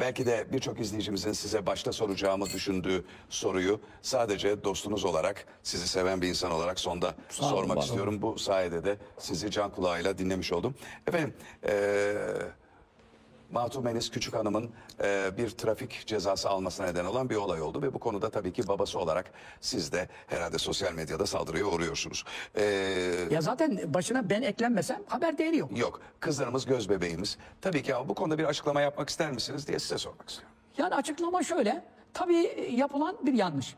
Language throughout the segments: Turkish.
Belki de birçok izleyicimizin size başta soracağımı düşündüğü soruyu sadece dostunuz olarak, sizi seven bir insan olarak sonda olun, sormak var olun. istiyorum. Bu sayede de sizi can kulağıyla dinlemiş oldum. Efendim, eee Matu Menis Küçük Hanım'ın eee, bir trafik cezası almasına neden olan bir olay oldu ve bu konuda tabii ki babası olarak siz de herhalde sosyal medyada saldırıya uğruyorsunuz. Eee, Ya zaten başına ben eklenmesem haber değeri yok. yok, kızlarımız göz bebeğimiz. Tabii ki bu konuda bir açıklama yapmak ister misiniz diye size sormak istiyorum. Yani açıklama şöyle. Tabii yapılan bir yanlış.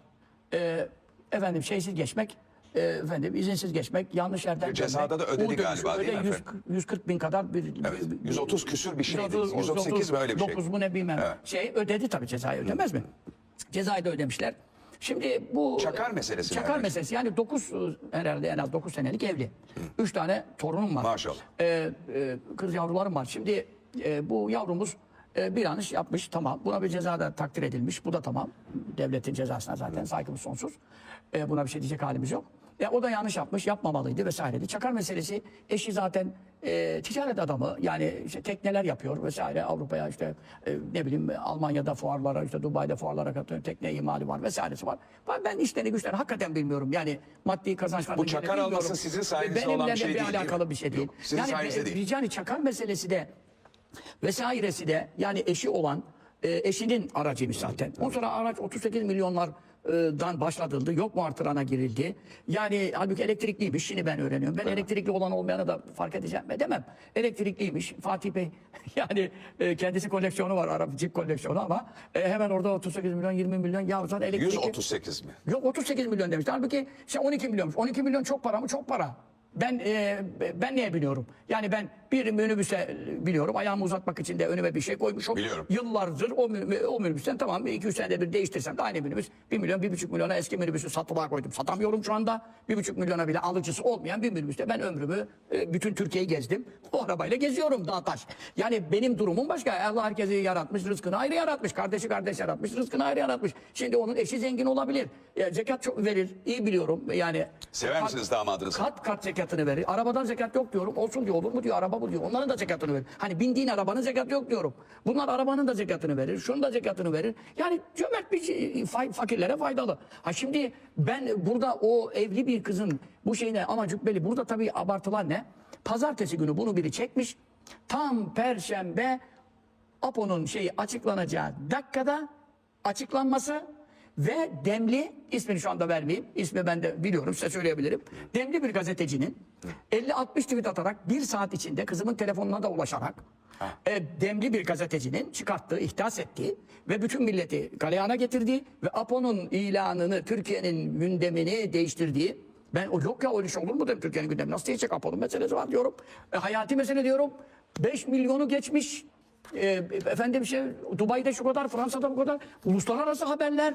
Ee, efendim şeysiz geçmek, e, efendim izinsiz geçmek, yanlış yerden Bir cezada dönmek, da ödedi U dönüşü galiba, değil mi öyle 100 efendim? 140 bin kadar bir... Evet, bir- 130 küsür bir şeydi. 130, 138 mi öyle bir şey? 9 mu ne bilmem. Evet. Şey ödedi tabii cezayı ödemez mi? Cezayı da ödemişler. Şimdi bu... Çakar meselesi Çakar nereden? meselesi yani 9 herhalde en az 9 senelik evli. 3 tane torunum var. Maşallah. Ee, e, kız yavrularım var. Şimdi e, bu yavrumuz e, bir yanlış yapmış tamam. Buna bir ceza da takdir edilmiş. Bu da tamam. Devletin cezasına zaten saygımız sonsuz. E, buna bir şey diyecek halimiz yok. E, o da yanlış yapmış, yapmamalıydı vesaireydi. Çakar meselesi eşi zaten e, ticaret adamı. Yani işte tekneler yapıyor vesaire. Avrupa'ya işte e, ne bileyim Almanya'da fuarlara, işte Dubai'de fuarlara katılıyor. Tekne imali var vesairesi var. Ben- işlerini güçlerini hakikaten bilmiyorum. Yani maddi kazançlarını Bu çakar alması sizin sayenizde Benimle olan bir de şey bir değil, değil mi? alakalı bir şey değil. Yok, sizin yani sayenizde e, değil. Ricani çakar meselesi de vesairesi de yani eşi olan e, eşinin aracıymış zaten. O sonra araç 38 milyonlardan başlatıldı. Yok mu artırana girildi. Yani halbuki elektrikliymiş. Şimdi ben öğreniyorum. Ben elektrikli olan olmayanı da fark edeceğim mi demem. Elektrikliymiş. Fatih Bey yani e, kendisi koleksiyonu var. Araba cip koleksiyonu ama e, hemen orada 38 milyon 20 milyon ya zaten elektrikli. 138 mi? Yok 38 milyon demişti. Halbuki şey 12 milyonmuş. 12 milyon çok para mı? Çok para. Ben e, ben niye biliyorum? Yani ben bir minibüse biliyorum. Ayağımı uzatmak için de önüme bir şey koymuşum. Biliyorum. Yıllardır o, o minibüsten tamam 2-3 senede bir değiştirsem de aynı minibüs 1 milyon 1,5 milyona eski minibüsü satılığa koydum. Satamıyorum şu anda. 1,5 milyona bile alıcısı olmayan bir minibüste ben ömrümü e, bütün Türkiye'yi gezdim. O arabayla geziyorum dağ taş. Yani benim durumum başka. Allah herkesi yaratmış, rızkını ayrı yaratmış. Kardeşi kardeş yaratmış, rızkını ayrı yaratmış. Şimdi onun eşi zengin olabilir. Ya, zekat çok verir. iyi biliyorum. Yani Sever misiniz damadınızı? Kat kat zekatını verir. Arabadan zekat yok diyorum. Olsun diyor olur mu diyor. Araba bu diyor. Onların da zekatını verir. Hani bindiğin arabanın zekatı yok diyorum. Bunlar arabanın da zekatını verir. Şunun da zekatını verir. Yani cömert bir şey, fakirlere faydalı. Ha şimdi ben burada o evli bir kızın bu şeyine ama cübbeli burada tabii abartılan ne? Pazartesi günü bunu biri çekmiş. Tam perşembe Apo'nun şeyi açıklanacağı dakikada açıklanması ve Demli, ismini şu anda vermeyeyim, ismi ben de biliyorum size söyleyebilirim. Demli bir gazetecinin 50-60 tweet atarak bir saat içinde kızımın telefonuna da ulaşarak e, demli bir gazetecinin çıkarttığı, ihdas ettiği ve bütün milleti galeyana getirdiği ve Apo'nun ilanını, Türkiye'nin gündemini değiştirdiği ben o yok ya öyle şey olur mu dedim Türkiye'nin gündemi nasıl değişecek Apo'nun meselesi var diyorum. E, hayati mesele diyorum. 5 milyonu geçmiş e, efendim şey Dubai'de şu kadar, Fransa'da bu kadar uluslararası haberler.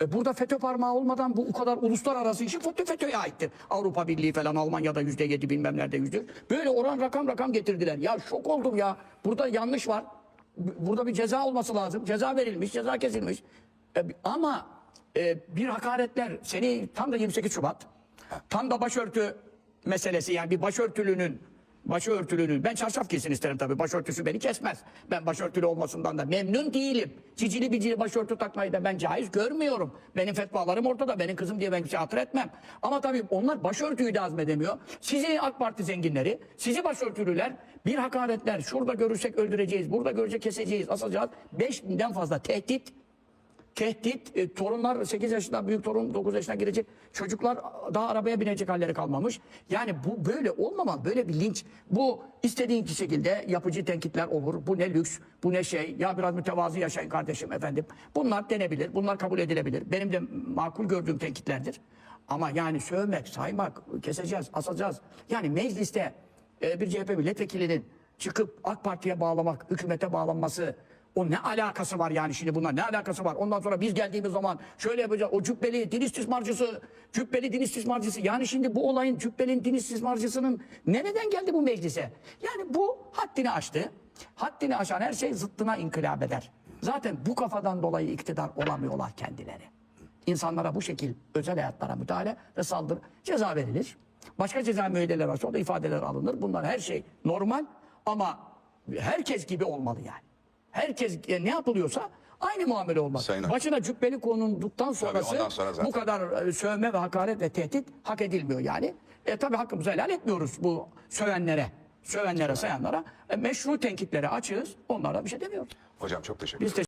E, burada FETÖ parmağı olmadan bu o kadar uluslararası işi FETÖ FETÖ'ye aittir. Avrupa Birliği falan Almanya'da yüzde yedi bilmem nerede yüzde. Böyle oran rakam rakam getirdiler. Ya şok oldum ya. Burada yanlış var. Burada bir ceza olması lazım. Ceza verilmiş, ceza kesilmiş. E, ama e, bir hakaretler seni tam da 28 Şubat tam da başörtü meselesi yani bir başörtülünün Başörtülünün, ben çarşaf giysin isterim tabii. Başörtüsü beni kesmez. Ben başörtülü olmasından da memnun değilim. Cicili bicili başörtü takmayı da ben caiz görmüyorum. Benim fetvalarım ortada. Benim kızım diye ben bir şey hatır etmem. Ama tabii onlar başörtüyü de azmedemiyor. Sizi AK Parti zenginleri, sizi başörtülüler bir hakaretler. Şurada görürsek öldüreceğiz, burada görecek keseceğiz, asacağız. 5000'den fazla tehdit tehdit, e, torunlar 8 yaşında, büyük torun 9 yaşına girecek. Çocuklar daha arabaya binecek halleri kalmamış. Yani bu böyle olmamalı. Böyle bir linç. Bu istediğin ki şekilde yapıcı tenkitler olur. Bu ne lüks, bu ne şey. Ya biraz mütevazı yaşayın kardeşim efendim. Bunlar denebilir, bunlar kabul edilebilir. Benim de makul gördüğüm tenkitlerdir. Ama yani sövmek, saymak, keseceğiz, asacağız. Yani mecliste e, bir CHP milletvekilinin çıkıp AK Parti'ye bağlamak, hükümete bağlanması o ne alakası var yani şimdi bunlar ne alakası var? Ondan sonra biz geldiğimiz zaman şöyle yapacağız. O cübbeli din istismarcısı, cübbeli din istismarcısı. Yani şimdi bu olayın cübbelin din istismarcısının nereden geldi bu meclise? Yani bu haddini aştı. Haddini aşan her şey zıttına inkılap eder. Zaten bu kafadan dolayı iktidar olamıyorlar kendileri. İnsanlara bu şekil özel hayatlara müdahale ve saldırı ceza verilir. Başka ceza müeyyideler varsa o da ifadeler alınır. Bunlar her şey normal ama herkes gibi olmalı yani. Herkes e, ne yapılıyorsa aynı muamele olmaz. Sayın. Başına cübbeli konunduktan sonrası ondan sonra zaten. bu kadar e, sövme ve hakaret ve tehdit hak edilmiyor yani. E tabi hakkımızı helal etmiyoruz bu sövenlere. Sövenlere, sayanlara. E, meşru tenkitleri açığız. Onlara bir şey demiyoruz. Hocam çok teşekkür Biz ederim.